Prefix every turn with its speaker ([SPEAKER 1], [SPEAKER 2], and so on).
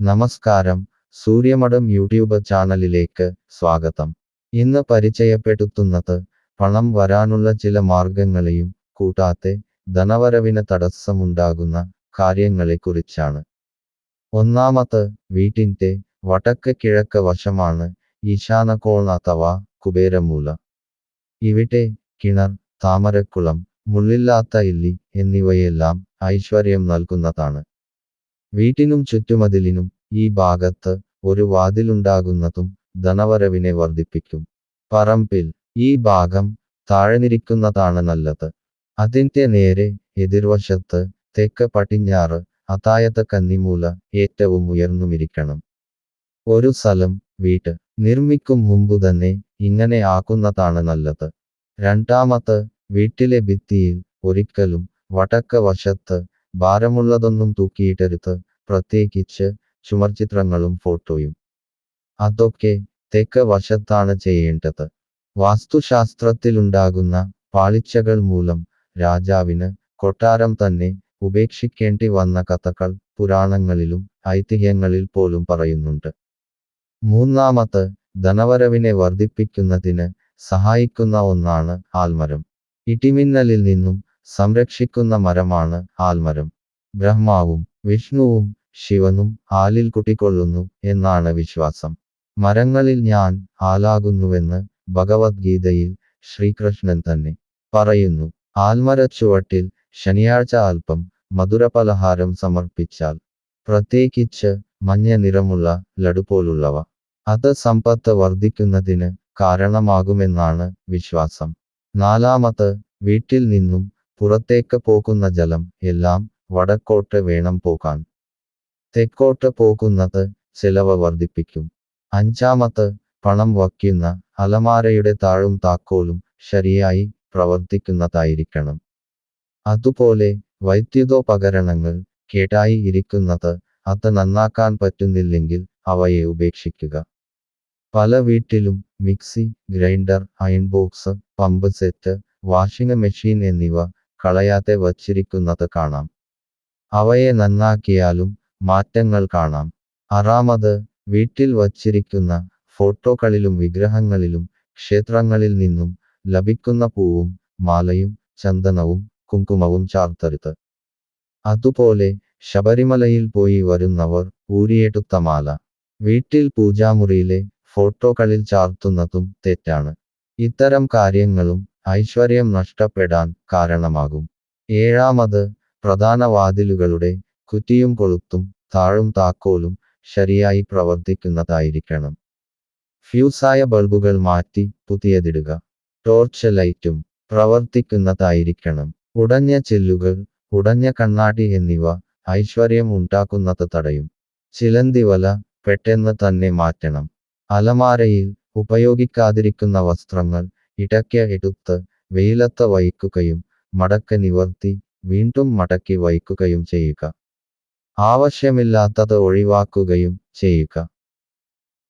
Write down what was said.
[SPEAKER 1] നമസ്കാരം. സൂര്യമഠം യൂട്യൂബ് ചാനലിലേക്ക് സ്വാഗതം. ഇന്ന് പരിചയപ്പെടുത്തുന്നത് പണം വരാനുള്ള ചില മാർഗങ്ങളെയും കൂടാതെ ധനവരവിന് തടസ്സമുണ്ടാകുന്ന കാര്യങ്ങളെക്കുറിച്ചാണ്. ഒന്നാമത് വീട്ടിന്റെ വടക്ക് കിഴക്ക് വശമാണ് ഈശാനകോൺ അഥവാ കുബേരമൂല. ഇവിടെ കിണർ താമരക്കുളം മുള്ളില്ലാത്ത ഇല്ലി എന്നിവയെല്ലാം ഐശ്വര്യം നൽകുന്നതാണ്. വീട്ടിനും ചുറ്റുമതിലിനും ഈ ഭാഗത്ത് ഒരു വാതിലുണ്ടാകുന്നതും ധനവരവിനെ വർദ്ധിപ്പിക്കും. പറമ്പിൽ ഈ ഭാഗം താഴ്ന്നിരിക്കുന്നതാണ് നല്ലത്. അതിന്റെ നേരെ എതിർവശത്ത് തെക്ക് പടിഞ്ഞാറ് അതായത് കന്നിമൂല ഏറ്റവും ഉയർന്നുമിരിക്കണം. ഒരു സ്ഥലം വീട്ട് നിർമ്മിക്കും മുമ്പ് തന്നെ ഇങ്ങനെ ആക്കുന്നതാണ് നല്ലത്. രണ്ടാമത് വീട്ടിലെ ഭിത്തിയിൽ ഒരിക്കലും വടക്ക് വശത്ത് ഭാരമുള്ളതൊന്നും തൂക്കിയിട്ടരുത് പ്രത്യേകിച്ച് ചുമർചിത്രങ്ങളും ഫോട്ടോയും. അതൊക്കെ തെക്ക് വശത്താണ് ചെയ്യേണ്ടത്. വാസ്തുശാസ്ത്രത്തിലുണ്ടാകുന്ന പാളിച്ചകൾ മൂലം രാജാവിന് കൊട്ടാരം തന്നെ ഉപേക്ഷിക്കേണ്ടി വന്ന കഥകൾ പുരാണങ്ങളിലും ഐതിഹ്യങ്ങളിൽ പോലും പറയുന്നുണ്ട്. മൂന്നാമത് ധനവരവിനെ വർദ്ധിപ്പിക്കുന്നതിന് സഹായിക്കുന്ന ഒന്നാണ് ആൽമരം. ഇടിമിന്നലിൽ നിന്നും സംരക്ഷിക്കുന്ന മരമാണ് ആൽമരം. ബ്രഹ്മാവും വിഷ്ണുവും ശിവനും ഹാലിൽ കുട്ടിക്കൊള്ളുന്നു എന്നാണ് വിശ്വാസം. മരങ്ങളിൽ ഞാൻ ഹാലാകുന്നുവെന്ന് ഭഗവത്ഗീതയിൽ ശ്രീകൃഷ്ണൻ തന്നെ പറയുന്നു. ആൽമരച്ചുവട്ടിൽ ശനിയാഴ്ച അല്പം മധുരപലഹാരം സമർപ്പിച്ചാൽ പ്രത്യേകിച്ച് മഞ്ഞ നിറമുള്ള ലഡു പോലുള്ളവ. അത് സമ്പത്ത് വർദ്ധിക്കുന്നതിന് കാരണമാകുമെന്നാണ് വിശ്വാസം. നാലാമത് വീട്ടിൽ നിന്നും പുറത്തേക്ക് പോകുന്ന ജലം എല്ലാം വടക്കോട്ട് വേണം പോകാൻ. തെക്കോട്ട് പോകുന്നത് ചെലവ് വർദ്ധിപ്പിക്കും. അഞ്ചാമത് പണം വയ്ക്കുന്ന അലമാരയുടെ താഴും താക്കോലും ശരിയായി പ്രവർത്തിക്കുന്നതായിരിക്കണം. അതുപോലെ വൈദ്യുതോപകരണങ്ങൾ കേടായി ഇരിക്കുന്നത് അത് നന്നാക്കാൻ പറ്റുന്നില്ലെങ്കിൽ അവയെ ഉപേക്ഷിക്കുക. പല വീട്ടിലും mixie grinder iron box pump set washing machine എന്നിവ കളയാതെ വച്ചിരിക്കുന്നത് കാണാം. അവയെ നന്നാക്കിയാലും മാറ്റങ്ങൾ കാണാം. ആറാമത് വീട്ടിൽ വച്ചിരിക്കുന്ന ഫോട്ടോകളിലും വിഗ്രഹങ്ങളിലും ക്ഷേത്രങ്ങളിൽ നിന്നും ലഭിക്കുന്ന പൂവും മാലയും ചന്ദനവും കുങ്കുമവും ചാർത്തരുത്. അതുപോലെ ശബരിമലയിൽ പോയി വരുന്നവർ ഊരിയെടുത്ത മാല. വീട്ടിൽ പൂജാമുറിയിലെ ഫോട്ടോകളിൽ ചാർത്തുന്നതും തെറ്റാണ്. ഇത്തരം കാര്യങ്ങളും ഐശ്വര്യം നഷ്ടപ്പെടാൻ കാരണമാകും. ഏഴാമത് പ്രധാന വാതിലുകളുടെ കുറ്റിയും കൊളുത്തും താഴും താക്കോലും ശരിയായി പ്രവർത്തിക്കുന്നതായിരിക്കണം. ഫ്യൂസായ ബൾബുകൾ മാറ്റി പുതിയതിടുക. ടോർച്ച് ലൈറ്റും പ്രവർത്തിക്കുന്നതായിരിക്കണം. ഉടഞ്ഞ ചെല്ലുകൾ ഉടഞ്ഞ കണ്ണാടി എന്നിവ ഐശ്വര്യം ഉണ്ടാക്കുന്നത് തടയും. ചിലന്തി വല പെട്ടെന്ന് തന്നെ മാറ്റണം. അലമാരയിൽ ഉപയോഗിക്കാതിരിക്കുന്ന വസ്ത്രങ്ങൾ ഇടയ്ക്ക് എടുത്ത് വെയിലത്ത് വയ്ക്കുകയും മടക്ക് നിവർത്തി വീണ്ടും മടക്കി വയ്ക്കുകയും ചെയ്യുക. ആവശ്യമില്ലാത്തത് ഒഴിവാക്കുകയും ചെയ്യുക.